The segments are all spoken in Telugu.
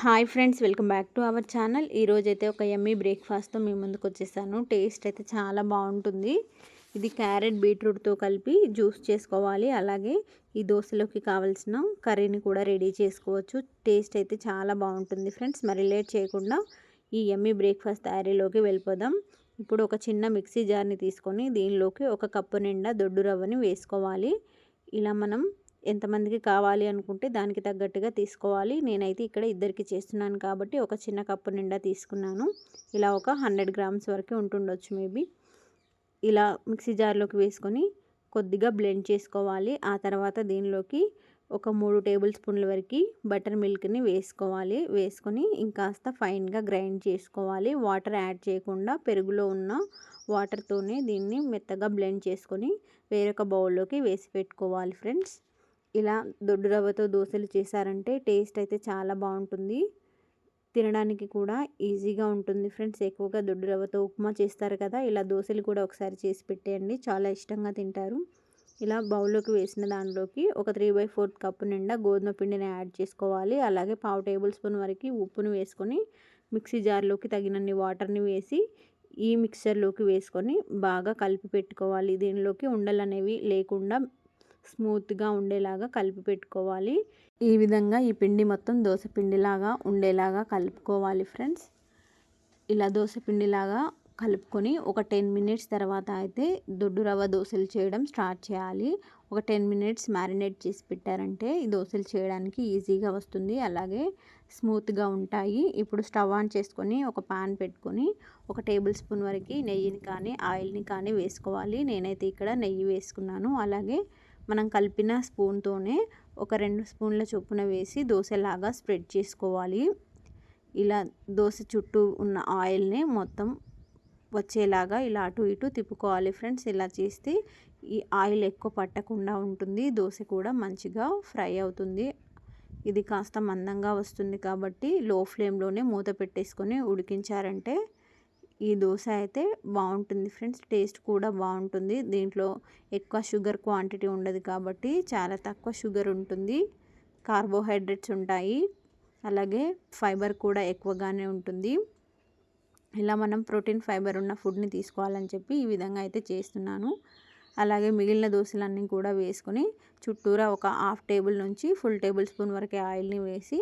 Hi friends welcome back to our channel. ఈరోజు అయితే ఒక ఎమ్మీ బ్రేక్ఫాస్ట్తో మీ ముందుకు వచ్చేసాను. టేస్ట్ అయితే చాలా బాగుంటుంది. ఇది క్యారెట్ బీట్రూట్తో కలిపి జ్యూస్ చేసుకోవాలి. అలాగే ఈ దోశలోకి కావాల్సిన కర్రీని కూడా రెడీ చేసుకోవచ్చు. టేస్ట్ అయితే చాలా బాగుంటుంది ఫ్రెండ్స్. మరి లేట్ చేయకుండా ఈ ఎమ్మీ బ్రేక్ఫాస్ట్ తయారీలోకి వెళ్ళిపోదాం. ఇప్పుడు ఒక చిన్న మిక్సీ జార్ని తీసుకొని దీనిలోకి ఒక కప్పు నిండా దొడ్డు రవ్వని వేసుకోవాలి. ఇలా మనం ఎంతమందికి కావాలి అనుకుంటే దానికి తగ్గట్టుగా తీసుకోవాలి. నేనైతే ఇక్కడ ఇద్దరికి చేస్తున్నాను కాబట్టి ఒక చిన్న కప్పు నిండా తీసుకున్నాను. ఇలా ఒక హండ్రెడ్ గ్రామ్స్ వరకు ఉంటుండొచ్చు మేబీ ఇలా మిక్సీ జార్లోకి వేసుకొని కొద్దిగా బ్లెండ్ చేసుకోవాలి. ఆ తర్వాత దీనిలోకి ఒక మూడు టేబుల్ స్పూన్ల వరకు బటర్ మిల్క్ని వేసుకోవాలి. వేసుకొని ఇంకాస్త ఫైన్గా గ్రైండ్ చేసుకోవాలి. వాటర్ యాడ్ చేయకుండా పెరుగులో ఉన్న వాటర్తోనే దీన్ని మెత్తగా బ్లెండ్ చేసుకొని వేరొక బౌల్లోకి వేసి పెట్టుకోవాలి ఫ్రెండ్స్. ఇలా దొడ్డు రవ్వతో దోశలు చేశారంటే టేస్ట్ అయితే చాలా బాగుంటుంది. తినడానికి కూడా ఈజీగా ఉంటుంది. ఫ్రెండ్స్ ఎక్కువగా దొడ్డు రవ్వతో ఉప్మా చేస్తారు కదా ఇలా దోశలు కూడా ఒకసారి చేసి పెట్టేయండి. చాలా ఇష్టంగా తింటారు. ఇలా బౌల్లోకి వేసిన దానిలోకి ఒక త్రీ బై ఫోర్త్ కప్పు నిండా గోధుమ పిండిని యాడ్ చేసుకోవాలి. అలాగే పావు టేబుల్ స్పూన్ వరకు ఉప్పును వేసుకొని మిక్సీ జార్లోకి తగినన్ని వాటర్ని వేసి ఈ మిక్సర్లోకి వేసుకొని బాగా కలిపి పెట్టుకోవాలి. దీనిలోకి ఉండలు అనేవి లేకుండా స్మూత్గా ఉండేలాగా కలిపి పెట్టుకోవాలి. ఈ విధంగా ఈ పిండి మొత్తం దోశ పిండిలాగా ఉండేలాగా కలుపుకోవాలి ఫ్రెండ్స్. ఇలా దోశ పిండిలాగా కలుపుకొని ఒక టెన్ మినిట్స్ తర్వాత అయితే దొడ్డు రవ్వ దోశలు చేయడం స్టార్ట్ చేయాలి. ఒక టెన్ మినిట్స్ మ్యారినేట్ చేసి పెట్టారంటే ఈ దోశలు చేయడానికి ఈజీగా వస్తుంది. అలాగే స్మూత్గా ఉంటాయి. ఇప్పుడు స్టవ్ ఆన్ చేసుకొని ఒక పాన్ పెట్టుకొని ఒక టేబుల్ స్పూన్ వరకు నెయ్యిని కానీ ఆయిల్ని కానీ వేసుకోవాలి. నేనైతే ఇక్కడ నెయ్యి వేసుకున్నాను. అలాగే మనం కలిపిన స్పూన్తోనే ఒక రెండు స్పూన్ల చొప్పున వేసి దోశలాగా స్ప్రెడ్ చేసుకోవాలి. ఇలా దోశ చుట్టూ ఉన్న ఆయిల్ని మొత్తం వచ్చేలాగా ఇలా అటు ఇటు తిప్పుకోవాలి ఫ్రెండ్స్. ఇలా చేస్తే ఈ ఆయిల్ ఎక్కువ పట్టకుండా ఉంటుంది. దోశ కూడా మంచిగా ఫ్రై అవుతుంది. ఇది కాస్త మందంగా వస్తుంది కాబట్టి లో ఫ్లేమ్లోనే మూత పెట్టేసుకొని ఉడికించారంటే ఈ దోశ అయితే బాగుంటుంది ఫ్రెండ్స్. టేస్ట్ కూడా బాగుంటుంది. దీంట్లో ఎక్కువ షుగర్ క్వాంటిటీ ఉండదు కాబట్టి చాలా తక్కువ షుగర్ ఉంటుంది. కార్బోహైడ్రేట్స్ ఉంటాయి. అలాగే ఫైబర్ కూడా ఎక్కువగానే ఉంటుంది. ఇలా మనం ప్రోటీన్ ఫైబర్ ఉన్న ఫుడ్ని తీసుకోవాలని చెప్పి ఈ విధంగా అయితే చేస్తున్నాను. అలాగే మిగిలిన దోశలన్నీ కూడా వేసుకొని చుట్టూరా ఒక హాఫ్ టేబుల్ నుంచి ఫుల్ టేబుల్ స్పూన్ వరకే ఆయిల్ని వేసి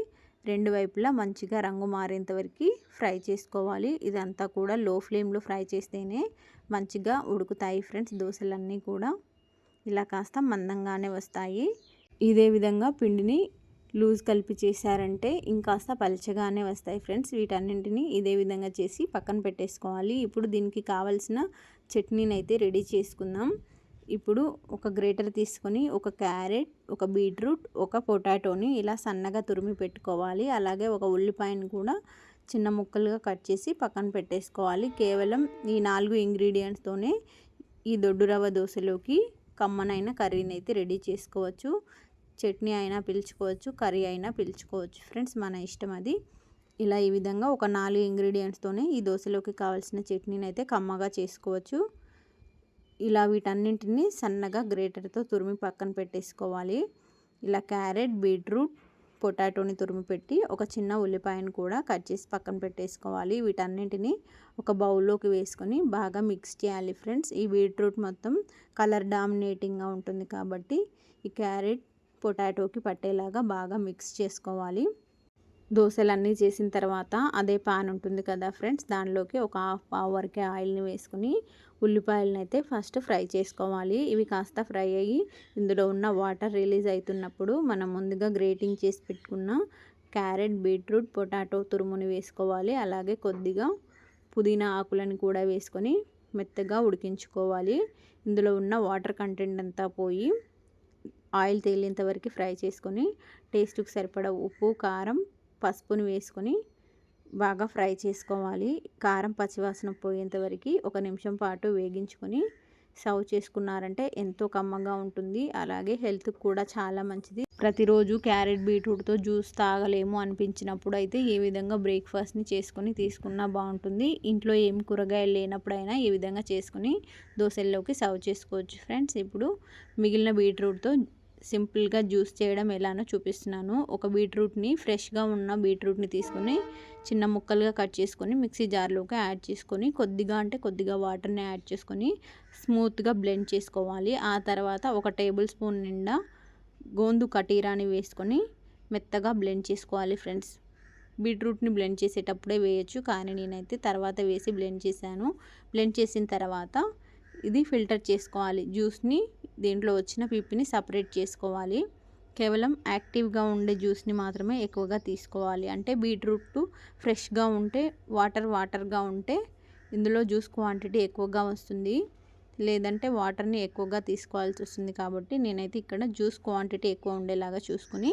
రెండు వైపులా మంచిగా రంగు మారేంత వరకు ఫ్రై చేసుకోవాలి. ఇదంతా కూడా లో ఫ్లేమ్లో ఫ్రై చేస్తేనే మంచిగా ఉడుకుతాయి ఫ్రెండ్స్ దోశలన్నీ కూడా. ఇలా కాస్త మందంగానే వస్తాయి. ఇదే విధంగా పిండిని లూజ్ కలిపి చేశారంటే ఇంకాస్త పలచగానే వస్తాయి ఫ్రెండ్స్. వీటన్నింటిని ఇదే విధంగా చేసి పక్కన పెట్టేసుకోవాలి. ఇప్పుడు దీనికి కావలసిన చట్నీని అయితే రెడీ చేసుకుందాం. ఇప్పుడు ఒక గ్రేటర్ తీసుకొని ఒక క్యారెట్ ఒక బీట్రూట్ ఒక పొటాటోని ఇలా సన్నగా తురిమి పెట్టుకోవాలి. అలాగే ఒక ఉల్లిపాయను కూడా చిన్న ముక్కలుగా కట్ చేసి పక్కన పెట్టేసుకోవాలి. కేవలం ఈ నాలుగు ఇంగ్రీడియంట్స్తోనే ఈ దొడ్డు రవ్వ దోశలోకి కమ్మనైన కర్రీని అయితే రెడీ చేసుకోవచ్చు. చట్నీ అయినా పిలుచుకోవచ్చు కర్రీ అయినా పిలుచుకోవచ్చు. ఫ్రెండ్స్ మన ఇష్టం అది. ఇలా ఈ విధంగా ఒక నాలుగు ఇంగ్రీడియంట్స్తోనే ఈ దోశలోకి కావాల్సిన చట్నీని అయితే కమ్మగా చేసుకోవచ్చు. ఇలా వీటన్నింటినీ సన్నగా గ్రేటర్తో తురిమి పక్కన పెట్టేసుకోవాలి. ఇలా క్యారెట్ బీట్రూట్ పొటాటోని తురిమి పెట్టి ఒక చిన్న ఉల్లిపాయను కూడా కట్ చేసి పక్కన పెట్టేసుకోవాలి. వీటన్నింటిని ఒక బౌల్లోకి వేసుకొని బాగా మిక్స్ చేయాలి ఫ్రెండ్స్. ఈ బీట్రూట్ మొత్తం కలర్ డామినేటింగ్గా ఉంటుంది కాబట్టి ఈ క్యారెట్ పొటాటోకి పట్టేలాగా బాగా మిక్స్ చేసుకోవాలి. దోశలన్నీ చేసిన తర్వాత అదే పాన్ ఉంటుంది కదా ఫ్రెండ్స్ దానిలోకి ఒక హాఫ్ పావు వరకే ఆయిల్ని వేసుకుని ఉల్లిపాయలను అయితే ఫస్ట్ ఫ్రై చేసుకోవాలి. ఇవి కాస్త ఫ్రై అయ్యి ఇందులో ఉన్న వాటర్ రిలీజ్ అవుతున్నప్పుడు మనం ముందుగా గ్రేటింగ్ చేసి పెట్టుకున్న క్యారెట్ బీట్రూట్ పొటాటో తురుముని వేసుకోవాలి. అలాగే కొద్దిగా పుదీనా ఆకులను కూడా వేసుకొని మెత్తగా ఉడికించుకోవాలి. ఇందులో ఉన్న వాటర్ కంటెంట్ అంతా పోయి ఆయిల్ తేలేంత వరకు ఫ్రై చేసుకొని టేస్ట్కి సరిపడా ఉప్పు కారం పసుపుని వేసుకొని బాగా ఫ్రై చేసుకోవాలి. కారం పచ్చివాసన పోయేంత వరకు ఒక నిమిషం పాటు వేగించుకొని సర్వ్ చేసుకున్నారంటే ఎంతో కమ్మగా ఉంటుంది. అలాగే హెల్త్కి కూడా చాలా మంచిది. ప్రతిరోజు క్యారెట్ బీట్రూట్తో జ్యూస్ తాగలేము అనిపించినప్పుడు అయితే ఏ విధంగా బ్రేక్ఫాస్ట్ని చేసుకొని తీసుకున్నా బాగుంటుంది. ఇంట్లో ఏం కూరగాయలు లేనప్పుడైనా ఈ విధంగా చేసుకుని దోశల్లోకి సర్వ్ చేసుకోవచ్చు. ఫ్రెండ్స్ ఇప్పుడు మిగిలిన బీట్రూట్తో సింపుల్గా జ్యూస్ చేయడం ఎలానో చూపిస్తున్నాను. ఒక బీట్రూట్ని ఫ్రెష్గా ఉన్న బీట్రూట్ని తీసుకొని చిన్న ముక్కలుగా కట్ చేసుకొని మిక్సీ జార్లోకి యాడ్ చేసుకొని కొద్దిగా అంటే కొద్దిగా వాటర్ని యాడ్ చేసుకొని స్మూత్గా బ్లెండ్ చేసుకోవాలి. ఆ తర్వాత ఒక టేబుల్ స్పూన్ నిండా గోందు కటీరాని వేసుకొని మెత్తగా బ్లెండ్ చేసుకోవాలి ఫ్రెండ్స్. బీట్రూట్ని బ్లెండ్ చేసేటప్పుడే వేయచ్చు కానీ నేనైతే తర్వాత వేసి బ్లెండ్ చేశాను. బ్లెండ్ చేసిన తర్వాత ఇది ఫిల్టర్ చేసుకోవాలి. జ్యూస్ని దీంట్లో వచ్చిన పిప్పిని సపరేట్ చేసుకోవాలి. కేవలం యాక్టివ్గా ఉండే జ్యూస్ని మాత్రమే ఎక్కువగా తీసుకోవాలి. అంటే బీట్రూట్ ఫ్రెష్గా ఉంటే వాటర్ వాటర్గా ఉంటే ఇందులో జ్యూస్ క్వాంటిటీ ఎక్కువగా వస్తుంది. లేదంటే వాటర్ని ఎక్కువగా తీసుకోవాల్సి వస్తుంది కాబట్టి నేనైతే ఇక్కడ జ్యూస్ క్వాంటిటీ ఎక్కువ ఉండేలాగా చూసుకొని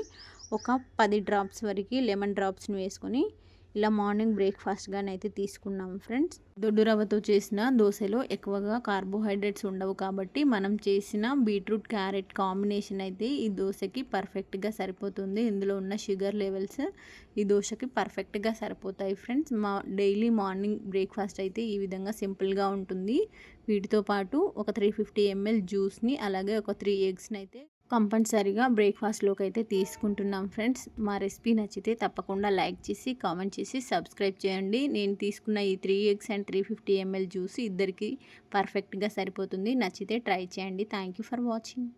ఒక పది డ్రాప్స్ వరకు లెమన్ డ్రాప్స్ని వేసుకొని ఇలా మార్నింగ్ బ్రేక్ఫాస్ట్గానైతే తీసుకున్నాం ఫ్రెండ్స్ దొడ్డు రవ్వతో చేసిన దోశలో ఎక్కువగా కార్బోహైడ్రేట్స్ ఉండవు కాబట్టి మనం చేసిన బీట్రూట్ క్యారెట్ కాంబినేషన్ అయితే ఈ దోశకి పర్ఫెక్ట్గా సరిపోతుంది. ఇందులో ఉన్న షుగర్ లెవెల్స్ ఈ దోశకి పర్ఫెక్ట్గా సరిపోతాయి ఫ్రెండ్స్ మా డైలీ మార్నింగ్ బ్రేక్ఫాస్ట్ అయితే ఈ విధంగా సింపుల్గా ఉంటుంది. వీటితో పాటు ఒక త్రీ ఫిఫ్టీ ఎంఎల్ జ్యూస్ని అలాగే ఒక త్రీ ఎగ్స్ని అయితే కంపల్సరీగా బ్రేక్ఫాస్ట్లోకి అయితే తీసుకుంటున్నాం ఫ్రెండ్స్. మా రెసిపీ నచ్చితే తప్పకుండా లైక్ చేసి కామెంట్ చేసి సబ్స్క్రైబ్ చేయండి. నేను తీసుకున్న ఈ three eggs and three fifty ML juice ఇద్దరికి పర్ఫెక్ట్గా సరిపోతుంది. నచ్చితే ట్రై చేయండి. Thank you for watching.